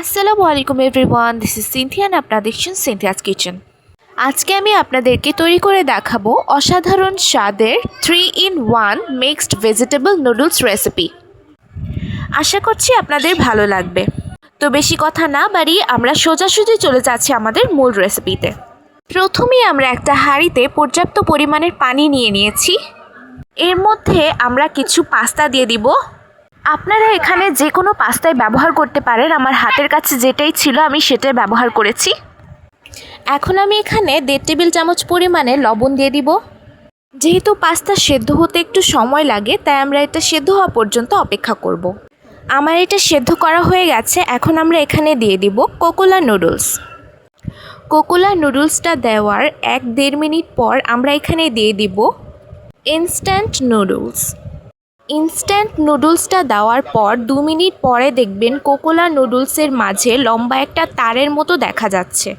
আসসালামু আলাইকুম everyone this is সিনথিয়ান আপনারা দেখছেন সিনথিয়াস কিচেন। আজকে আমি আপনাদেরকে তৈরি করে দেখাবো অসাধারণ স্বাদের three in one mixed vegetable noodles recipe আশা করছি আপনাদের ভালো লাগবে। তো বেশি কথা না বাড়িয়ে আমরা সোজাসুজি চলে যাচ্ছি আমাদের মূল রেসিপিতে প্রথমেই আমরা একটা হাঁড়িতে পর্যাপ্ত পরিমাণের পানি নিয়ে নিয়েছি। এর মধ্যে আমরা কিছু পাস্তা দিয়ে দিব। আপনারা এখানে যে কোনো পাস্তায় ব্যবহার করতে পারেন। আমার হাতের কাছে যেটাই ছিল, আমি সেটাই ব্যবহার করেছি। এখন আমি এখানে দেড় টেবিল চামচ পরিমাণে লবণ দিয়ে দিব। যেহেতু পাস্তা সেদ্ধ হতে একটু সময় লাগে, তাই আমরা এটা সেদ্ধ হওয়া পর্যন্ত অপেক্ষা করব। আমার এটা সেদ্ধ করা হয়ে গেছে। এখন আমরা এখানে দিয়ে দিব কোকোলা নুডলস। কোকোলা নুডলসটা দেওয়ার এক দেড় মিনিট পর আমরা এখানে দিয়ে দিব ইনস্ট্যান্ট নুডলস। ইনস্ট্যান্ট নুডলসটা দেওয়ার পর দু মিনিট পরে দেখবেন কোকোলা নুডলসের মাঝে লম্বা একটা তারের মতো দেখা যাচ্ছে।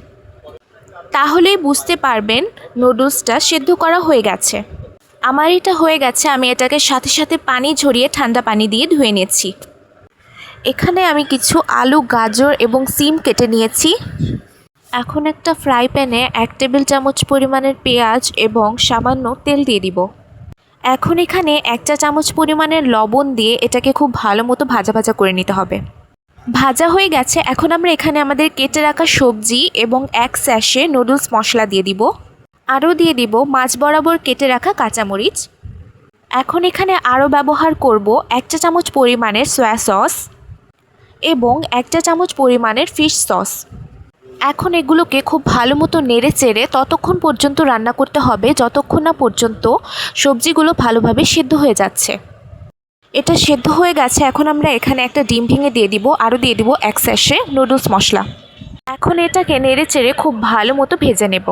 তাহলেই বুঝতে পারবেন নুডলসটা সেদ্ধ করা হয়ে গেছে। আমার এটা হয়ে গেছে, আমি এটাকে সাথে সাথে পানি ঝরিয়ে ঠান্ডা পানি দিয়ে ধুয়ে নিয়েছি। এখানে আমি কিছু আলু, গাজর এবং সিম কেটে নিয়েছি। এখন একটা ফ্রাই প্যানে এক টেবিল চামচ পরিমাণের পেঁয়াজ এবং সামান্য তেল দিয়ে দিব। এখন এখানে এক চা চামচ পরিমাণের লবণ দিয়ে এটাকে খুব ভালো মতো ভাজা ভাজা করে নিতে হবে। ভাজা হয়ে গেছে, এখন আমরা এখানে আমাদের কেটে রাখা সবজি এবং এক স্যাশে নুডলস মশলা দিয়ে দিব। আরও দিয়ে দিব মাছ বরাবর কেটে রাখা কাঁচামরিচ। এখন এখানে আরও ব্যবহার করব এক চা চামচ পরিমাণের সয়া সস এবং এক চা চামচ পরিমাণের ফিশ সস। এখন এগুলোকে খুব ভালো মতো নেড়ে চেড়ে ততক্ষণ পর্যন্ত রান্না করতে হবে, যতক্ষণ না পর্যন্ত সবজিগুলো ভালোভাবে সিদ্ধ হয়ে যাচ্ছে। এটা সেদ্ধ হয়ে গেছে, এখন আমরা এখানে একটা ডিম ভেঙে দিয়ে দিব, আরও দিয়ে দিব এক স্যাশে নুডলস মশলা। এখন এটাকে নেড়ে চেড়ে খুব ভালো মতো ভেজে নেব।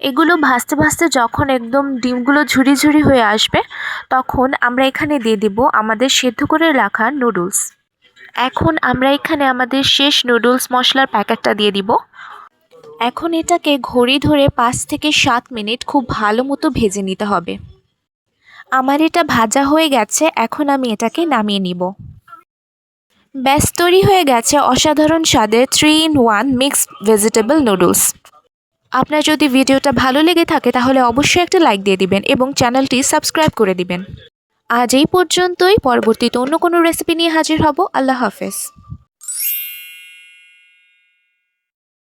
এগুলো ভাজতে ভাজতে যখন একদম ডিমগুলো ঝুরি ঝুড়ি হয়ে আসবে, তখন আমরা এখানে দিয়ে দিব আমাদের সেদ্ধ করে রাখা নুডলস। এখন আমরা এখানে আমাদের শেষ নুডলস মশলার প্যাকেটটা দিয়ে দিব। এখন এটাকে ঘড়ি ধরে পাঁচ থেকে সাত মিনিট খুব ভালো মতো ভেজে নিতে হবে। আমার এটা ভাজা হয়ে গেছে, এখন আমি এটাকে নামিয়ে নিব। ব্যাস, তৈরি হয়ে গেছে অসাধারণ স্বাদের three in one mixed vegetable noodles আপনার যদি ভিডিওটা ভালো লেগে থাকে, তাহলে অবশ্যই একটা লাইক দিয়ে দিবেন এবং চ্যানেলটি সাবস্ক্রাইব করে দিবেন। আজ এই পর্যন্তই, পরবর্তীতে অন্য কোনো রেসিপি নিয়ে হাজির হব। আল্লাহ হাফেজ।